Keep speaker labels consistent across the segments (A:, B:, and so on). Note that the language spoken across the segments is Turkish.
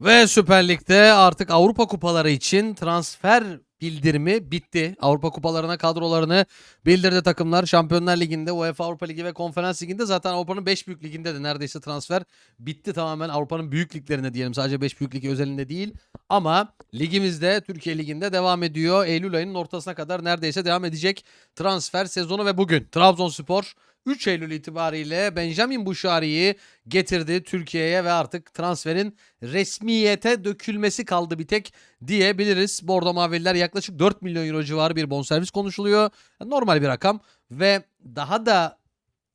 A: Ve Süper Lig'de artık Avrupa kupaları için transfer bildirimi bitti. Avrupa kupalarına kadrolarını bildirdi takımlar. Şampiyonlar Ligi'nde, UEFA Avrupa Ligi ve Konferans Ligi'nde zaten Avrupa'nın 5 büyük liginde de neredeyse transfer bitti tamamen. Avrupa'nın büyük liglerinde diyelim sadece 5 büyük lig özelinde değil. Ama ligimizde, Türkiye Ligi'nde devam ediyor. Eylül ayının ortasına kadar neredeyse devam edecek transfer sezonu ve bugün Trabzonspor 3 Eylül itibariyle Benjamin Buşari'yi getirdi Türkiye'ye ve artık transferin resmiyete dökülmesi kaldı bir tek diyebiliriz. Bordo Mavililer yaklaşık 4 milyon euro civarı bir bonservis konuşuluyor. Normal bir rakam ve daha da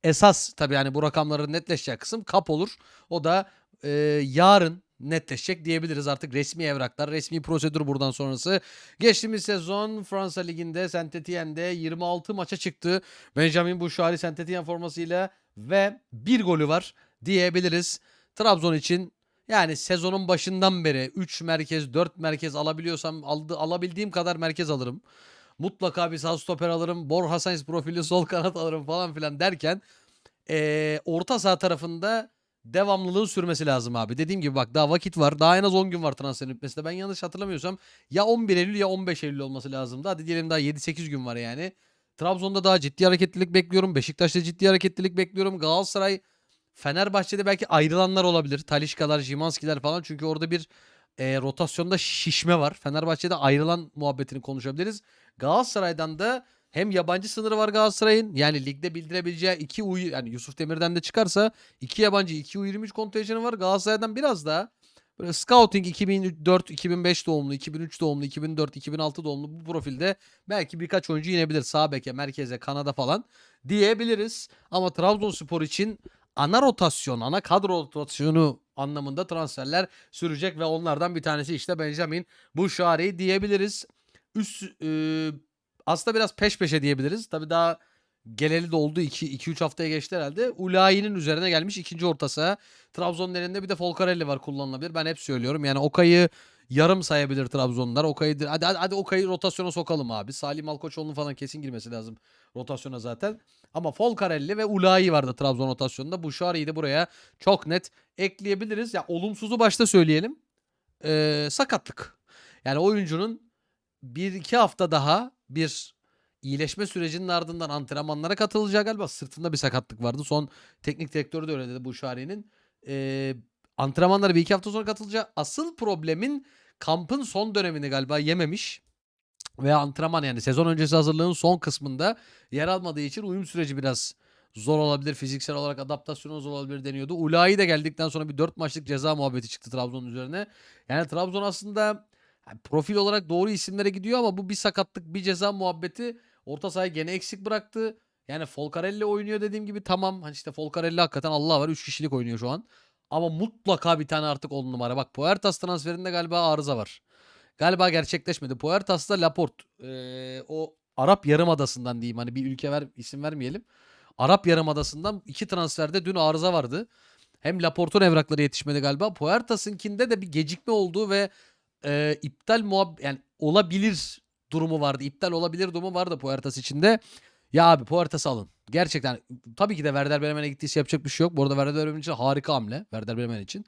A: esas tabii yani bu rakamların netleşeceği kısım kap olur. O da e, yarın netleşecek diyebiliriz artık resmi evraklar, resmi prosedür buradan sonrası. Geçtiğimiz sezon Fransa Ligi'nde Saint Etienne'de 26 maça çıktı. Benjamin Bouchard Saint Etienne formasıyla ve bir golü var diyebiliriz. Trabzon için yani sezonun başından beri 3 merkez 4 merkez alabiliyorsam aldı, alabildiğim kadar merkez alırım. Mutlaka bir sağ stoper alırım. Borja Sainz profili sol kanat alırım falan filan derken eee, orta saha tarafında devamlılığın sürmesi lazım abi. Dediğim gibi bak daha vakit var. Daha en az 10 gün var transferin bitmesine. Ben yanlış hatırlamıyorsam ya 11 Eylül ya 15 Eylül olması lazımdı. Hadi diyelim daha 7-8 gün var yani. Trabzon'da daha ciddi hareketlilik bekliyorum. Beşiktaş'ta ciddi hareketlilik bekliyorum. Galatasaray, Fenerbahçe'de belki ayrılanlar olabilir. Talişkalar, Jimanskiler falan. Çünkü orada bir e, rotasyonda şişme var. Fenerbahçe'de ayrılan muhabbetini konuşabiliriz. Galatasaray'dan da hem yabancı sınırı var Galatasaray'ın. Yani ligde bildirebileceği iki U yani Yusuf Demir'den de çıkarsa iki yabancı, iki U23 kontenjanı var. Galatasaray'dan biraz daha böyle scouting 2004, 2005 doğumlu, 2003 doğumlu, 2004, 2006 doğumlu bu profilde belki birkaç oyuncu inebilir. Sağ beke, merkeze, kanada falan diyebiliriz. Ama Trabzonspor için ana rotasyon, ana kadro rotasyonu anlamında transferler sürecek ve onlardan bir tanesi işte Benjamin Buşari diyebiliriz. Üst e, aslında biraz peş peşe diyebiliriz. Tabii daha geleli de oldu. 2-3 haftaya geçti herhalde. Ulayi'nin üzerine gelmiş ikinci orta saha. Trabzon'un elinde bir de Folcarelli var kullanılabilir. Ben hep söylüyorum. Yani Okay'ı yarım sayabilir Trabzonlar. Okay'ı hadi, hadi, hadi Okay'ı rotasyona sokalım abi. Salim Malkoçoğlu'nun falan kesin girmesi lazım rotasyona zaten. Ama Folcarelli ve Ulayi vardı Trabzon rotasyonunda. Buşari'yi de buraya çok net ekleyebiliriz. Ya olumsuzu başta söyleyelim. Ee, sakatlık. Yani oyuncunun bir iki hafta daha bir iyileşme sürecinin ardından antrenmanlara katılacağı galiba. Sırtında bir sakatlık vardı. Son teknik direktörü de öyle dedi Buşari'nin. Ee, antrenmanlara bir iki hafta sonra katılacağı. Asıl problemin kampın son dönemini galiba yememiş. Ve antrenman yani sezon öncesi hazırlığın son kısmında yer almadığı için uyum süreci biraz zor olabilir. Fiziksel olarak adaptasyonu zor olabilir deniyordu. Ulayi de geldikten sonra bir 4 maçlık ceza muhabbeti çıktı Trabzon'un üzerine. Yani Trabzon aslında yani profil olarak doğru isimlere gidiyor ama bu bir sakatlık, bir ceza muhabbeti orta sahayı gene eksik bıraktı. Yani Folcarelli oynuyor dediğim gibi tamam. Hani işte Folcarelli hakikaten Allah var 3 kişilik oynuyor şu an. Ama mutlaka bir tane artık 10 numara. Bak Puertas transferinde galiba arıza var. Galiba gerçekleşmedi. Puertas'la Laporte. Ee, o Arap Yarımadası'ndan diyeyim. Hani bir ülke ver isim vermeyelim. Arap Yarımadası'ndan iki transferde dün arıza vardı. Hem Laporte'un evrakları yetişmedi galiba. Puertas'ınkinde de bir gecikme oldu ve e, iptal muhab yani olabilir durumu vardı. İptal olabilir durumu vardı Puertas içinde. Ya abi Puertas'ı alın. Gerçekten tabii ki de Werder Bremen'e gittiyse yapacak bir şey yok. Bu arada Werder Bremen için harika hamle. Werder Bremen için.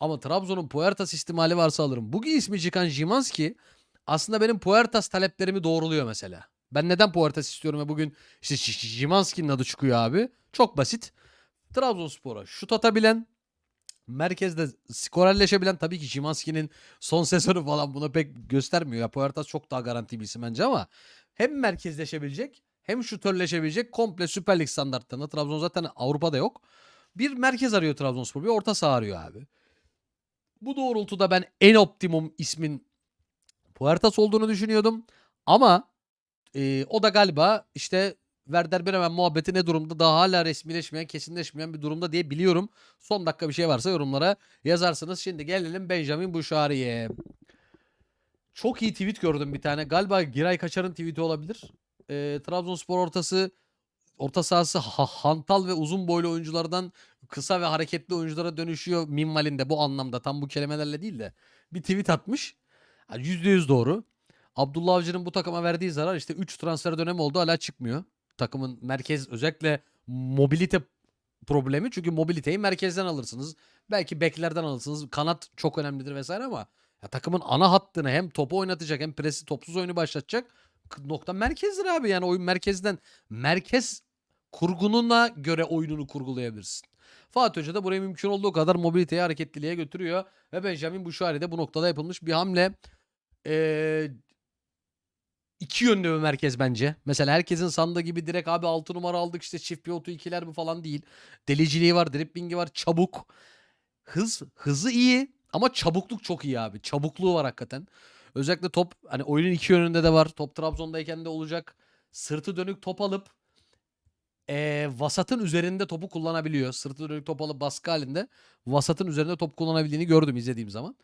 A: Ama Trabzon'un Puertas ihtimali varsa alırım. Bugün ismi çıkan Jimanski aslında benim Puertas taleplerimi doğruluyor mesela. Ben neden Puertas istiyorum ve bugün işte Jimanski'nin adı çıkıyor abi. Çok basit. Trabzonspor'a şut atabilen, merkezde skorerleşebilen tabii ki Jimanski'nin son sezonu falan buna pek göstermiyor. Ya Puertas çok daha garanti bir isim bence ama hem merkezleşebilecek hem şutörleşebilecek komple Süper Lig standartlarında. Trabzon zaten Avrupa'da yok. Bir merkez arıyor Trabzonspor. Bir orta saha arıyor abi. Bu doğrultuda ben en optimum ismin Puertas olduğunu düşünüyordum. Ama e, o da galiba işte Werder Bremen muhabbeti ne durumda? Daha hala resmileşmeyen, kesinleşmeyen bir durumda diye biliyorum. Son dakika bir şey varsa yorumlara yazarsınız. Şimdi gelelim Benjamin Buşari'ye. Çok iyi tweet gördüm bir tane. Galiba Giray Kaçar'ın tweeti olabilir. E, Trabzonspor ortası orta sahası ha- hantal ve uzun boylu oyunculardan kısa ve hareketli oyunculara dönüşüyor minvalinde bu anlamda. Tam bu kelimelerle değil de bir tweet atmış. Yani %100 doğru. Abdullah Avcı'nın bu takıma verdiği zarar işte 3 transfer dönemi oldu hala çıkmıyor. Takımın merkez özellikle mobilite problemi. Çünkü mobiliteyi merkezden alırsınız. Belki beklerden alırsınız. Kanat çok önemlidir vesaire ama ya takımın ana hattını hem topu oynatacak hem presi topsuz oyunu başlatacak nokta merkezdir abi. Yani oyun merkezden merkez kurgununa göre oyununu kurgulayabilirsin. Fatih Hoca da burayı mümkün olduğu kadar mobiliteyi hareketliliğe götürüyor. Ve Benjamin Buşari de bu noktada yapılmış bir hamle. Ee, iki yönlü bir merkez bence. Mesela herkesin sandığı gibi direkt abi 6 numara aldık işte çift pivotu ikiler bu falan değil. Deliciliği var, driplingi var, çabuk. Hız, hızı iyi ama çabukluk çok iyi abi. Çabukluğu var hakikaten. Özellikle top hani oyunun iki yönünde de var. Top Trabzon'dayken de olacak. Sırtı dönük top alıp eee, vasatın üzerinde topu kullanabiliyor. Sırtı dönük top alıp baskı halinde vasatın üzerinde top kullanabildiğini gördüm izlediğim zaman.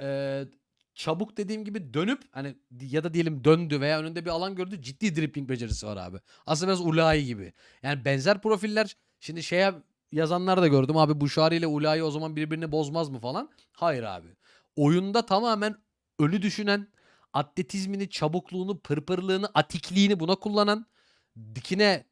A: Eee, çabuk dediğim gibi dönüp hani ya da diyelim döndü veya önünde bir alan gördü ciddi dribbling becerisi var abi. Aslında biraz Ulay gibi. Yani benzer profiller şimdi şeye yazanlar da gördüm abi Buşari ile Ulay o zaman birbirini bozmaz mı falan. Hayır abi. Oyunda tamamen ölü düşünen, atletizmini, çabukluğunu, pırpırlığını, atikliğini buna kullanan, dikine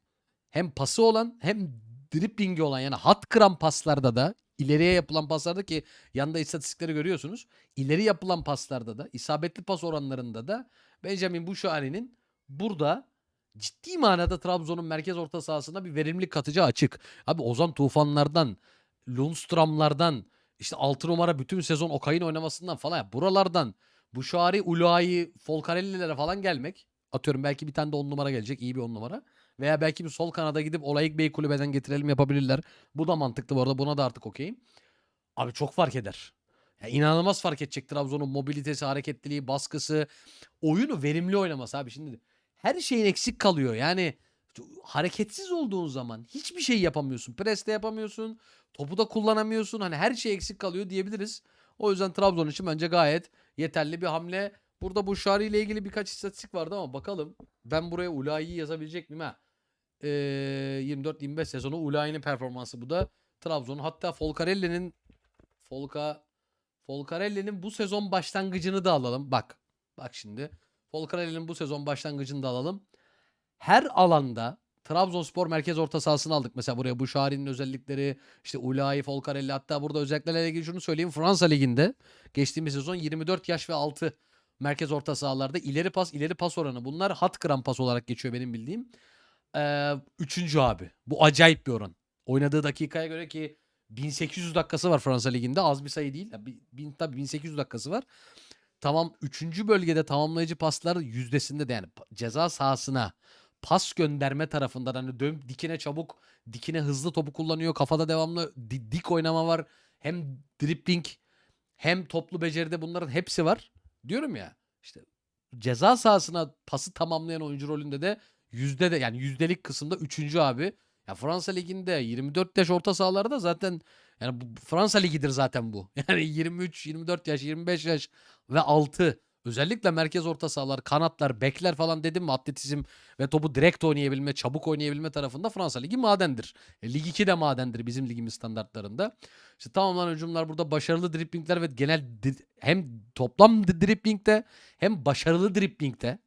A: hem pası olan hem driblingi olan yani hat kıran paslarda da ileriye yapılan paslarda ki yanda istatistikleri görüyorsunuz. İleri yapılan paslarda da isabetli pas oranlarında da Benjamin Buşari'nin burada ciddi manada Trabzon'un merkez orta sahasında bir verimlilik katıcı açık. Abi Ozan Tufanlardan, Lundström'lardan, işte 6 numara bütün sezon Okay'ın oynamasından falan ya buralardan Buşari, Uluayi, Folcarelli'lere falan gelmek. Atıyorum belki bir tane de 10 numara gelecek. iyi bir 10 numara. Veya belki bir sol kanada gidip Olayık Bey kulübeden getirelim yapabilirler. Bu da mantıklı bu arada. Buna da artık okeyim. Abi çok fark eder. Ya inanılmaz fark edecek Trabzon'un mobilitesi, hareketliliği, baskısı. Oyunu verimli oynaması abi. Şimdi her şeyin eksik kalıyor. Yani hareketsiz olduğun zaman hiçbir şey yapamıyorsun. Pres de yapamıyorsun. Topu da kullanamıyorsun. Hani her şey eksik kalıyor diyebiliriz. O yüzden Trabzon için bence gayet yeterli bir hamle. Burada bu Şari ile ilgili birkaç istatistik vardı ama bakalım. Ben buraya Ulayi'yi yazabilecek miyim ha? Ee, 24-25 sezonu Ulayi'nin performansı bu da. Trabzon'un hatta Folcarelli'nin Folka Folcarelli'nin bu sezon başlangıcını da alalım. Bak. Bak şimdi. Folcarelli'nin bu sezon başlangıcını da alalım. Her alanda Trabzonspor merkez orta sahasını aldık. Mesela buraya bu Şari'nin özellikleri, işte Ulayi, Folcarelli hatta burada özelliklerle ilgili şunu söyleyeyim. Fransa Ligi'nde geçtiğimiz sezon 24 yaş ve altı merkez orta sahalarda ileri pas, ileri pas oranı. Bunlar hat kıran pas olarak geçiyor benim bildiğim. Ee, üçüncü abi. Bu acayip bir oran. Oynadığı dakikaya göre ki 1800 dakikası var Fransa Ligi'nde. Az bir sayı değil. Ya, bi- bin, tabii 1800 dakikası var. Tamam 3. bölgede tamamlayıcı paslar yüzdesinde de yani ceza sahasına pas gönderme tarafından hani dön dikine çabuk, dikine hızlı topu kullanıyor. Kafada devamlı di- dik oynama var. Hem dribbling hem toplu beceride bunların hepsi var. Diyorum ya işte ceza sahasına pası tamamlayan oyuncu rolünde de yüzde de yani yüzdelik kısımda üçüncü abi. Ya Fransa Ligi'nde 24 yaş orta sahalarda zaten yani bu Fransa Ligi'dir zaten bu. Yani 23, 24 yaş, 25 yaş ve 6 özellikle merkez orta sahalar, kanatlar, bekler falan dedim mi atletizm ve topu direkt oynayabilme, çabuk oynayabilme tarafında Fransa Ligi madendir. E, Lig 2 de madendir bizim ligimiz standartlarında. İşte tamamlanan hücumlar burada başarılı driplingler ve genel hem toplam driplingde hem başarılı driplingde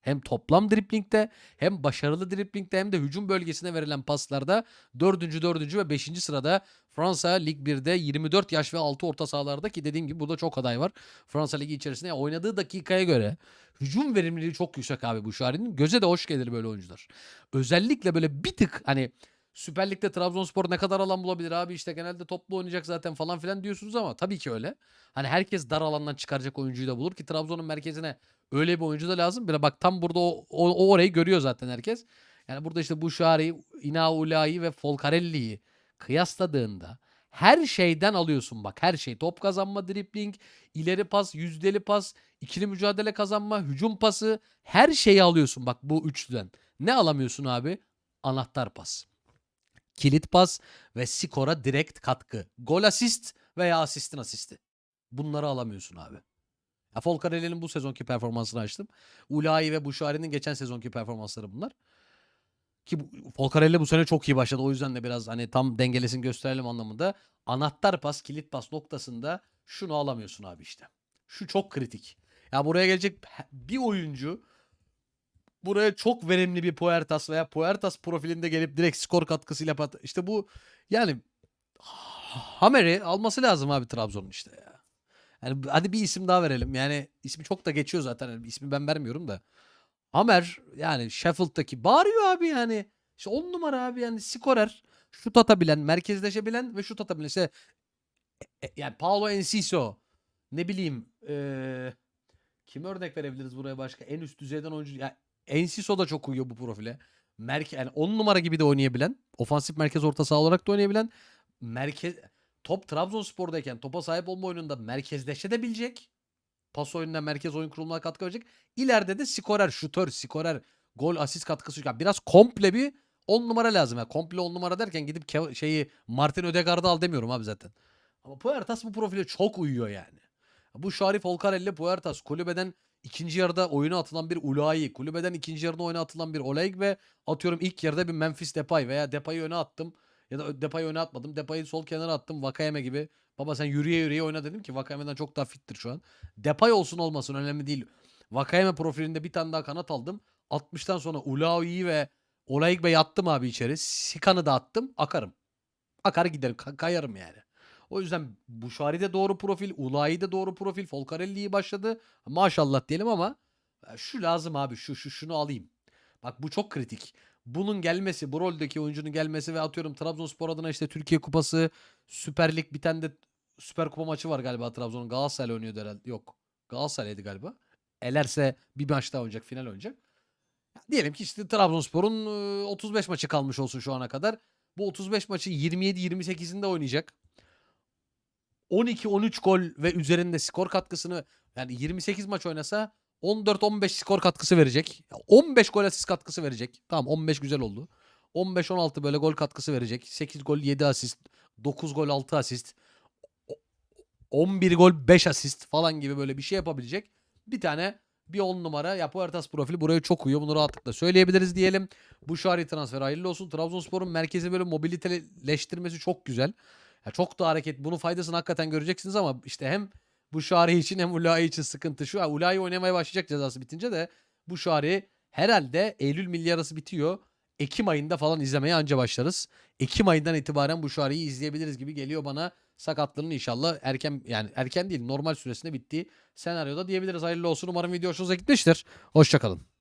A: hem toplam driplingde hem başarılı driplingde hem de hücum bölgesine verilen paslarda 4. 4. ve 5. sırada Fransa Lig 1'de 24 yaş ve altı orta sahalarda ki dediğim gibi burada çok aday var. Fransa Ligi içerisinde oynadığı dakikaya göre hücum verimliliği çok yüksek abi bu Şari'nin. Göze de hoş gelir böyle oyuncular. Özellikle böyle bir tık hani Süper Lig'de Trabzonspor ne kadar alan bulabilir abi işte genelde toplu oynayacak zaten falan filan diyorsunuz ama tabii ki öyle. Hani herkes dar alandan çıkaracak oyuncuyu da bulur ki Trabzon'un merkezine öyle bir oyuncu da lazım. Böyle bak tam burada o, o, o orayı görüyor zaten herkes. Yani burada işte Buşari, Inaulai ve Folcarelli'yi kıyasladığında her şeyden alıyorsun bak her şey. Top kazanma, dribling, ileri pas, yüzdeli pas, ikili mücadele kazanma, hücum pası her şeyi alıyorsun bak bu üçlüden. Ne alamıyorsun abi? Anahtar pas. Kilit pas ve skora direkt katkı. Gol asist veya asistin asisti. Bunları alamıyorsun abi. Ya Folcarelli'nin bu sezonki performansını açtım. Ulayi ve Buşari'nin geçen sezonki performansları bunlar. Ki bu, Folcarelli bu sene çok iyi başladı. O yüzden de biraz hani tam dengelesin gösterelim anlamında. Anahtar pas, kilit pas noktasında şunu alamıyorsun abi işte. Şu çok kritik. Ya buraya gelecek bir oyuncu buraya çok verimli bir Puertas veya Puertas profilinde gelip direkt skor katkısıyla pat işte bu yani Hamer'i alması lazım abi Trabzon'un işte ya. Yani hadi bir isim daha verelim. Yani ismi çok da geçiyor zaten. Yani ismi ben vermiyorum da. Hamer yani Sheffield'daki bağırıyor abi yani. İşte 10 numara abi yani skorer. Şut atabilen, merkezleşebilen ve şut atabilen. İşte e- e- yani Paulo Enciso ne bileyim eee kim örnek verebiliriz buraya başka? En üst düzeyden oyuncu. Ya Enciso da çok uyuyor bu profile. Merke yani 10 numara gibi de oynayabilen, ofansif merkez orta saha olarak da oynayabilen, merkez top Trabzonspor'dayken topa sahip olma oyununda merkezleşebilecek. Pas oyununa merkez oyun kurulumuna katkı verecek. İleride de skorer, şutör, skorer, gol, asist katkısı. Yani biraz komple bir 10 numara lazım. Yani komple 10 numara derken gidip Kev- şeyi Martin Ödegaard'ı al demiyorum abi zaten. Ama Puertas bu profile çok uyuyor yani. Bu Şarif Olkarelli Puertas kulübeden ikinci yarıda oyuna atılan bir Ulayi, kulübeden ikinci yarıda oyuna atılan bir Olayık ve atıyorum ilk yarıda bir Memphis Depay veya Depay'ı öne attım ya da Depay'ı öne atmadım. Depay'ı sol kenara attım Vakayeme gibi. Baba sen yürüye yürüye oyna dedim ki Vakayeme'den çok daha fittir şu an. Depay olsun olmasın önemli değil. Vakayeme profilinde bir tane daha kanat aldım. 60'tan sonra Ulayi'yi ve Olayık Bey attım abi içeri. Sikan'ı da attım. Akarım. Akar giderim. ka- kayarım yani. O yüzden Buşari de doğru profil, Ulayi de doğru profil, Folcarelli iyi başladı. Maşallah diyelim ama e, şu lazım abi şu şu şunu alayım. Bak bu çok kritik. Bunun gelmesi, bu roldeki oyuncunun gelmesi ve atıyorum Trabzonspor adına işte Türkiye Kupası, Süper Lig bir tane de Süper Kupa maçı var galiba Trabzon'un. Galatasaray oynuyordu herhalde. Yok. Galatasaray'dı galiba. Elerse bir maç daha oynayacak, final oynayacak. Ya diyelim ki işte Trabzonspor'un e, 35 maçı kalmış olsun şu ana kadar. Bu 35 maçı 27-28'inde oynayacak. 12-13 gol ve üzerinde skor katkısını yani 28 maç oynasa 14-15 skor katkısı verecek. 15 gol asist katkısı verecek. Tamam 15 güzel oldu. 15-16 böyle gol katkısı verecek. 8 gol 7 asist. 9 gol 6 asist. o- 11 gol 5 asist falan gibi böyle bir şey yapabilecek. Bir tane bir 10 numara ya Puertas profili buraya çok uyuyor. Bunu rahatlıkla söyleyebiliriz diyelim. Bu şari transfer hayırlı olsun. Trabzonspor'un merkezi böyle mobiliteleştirmesi çok güzel. Ya çok da hareket. Bunun faydasını hakikaten göreceksiniz ama işte hem bu Şari için hem Ulayi için sıkıntı şu. Ulayi oynamaya başlayacak cezası bitince de bu Şari herhalde Eylül milli arası bitiyor. Ekim ayında falan izlemeye anca başlarız. Ekim ayından itibaren bu Şari'yi izleyebiliriz gibi geliyor bana. Sakatlığının inşallah erken yani erken değil normal süresinde bittiği senaryoda diyebiliriz. Hayırlı olsun. Umarım video hoşunuza gitmiştir. Hoşçakalın.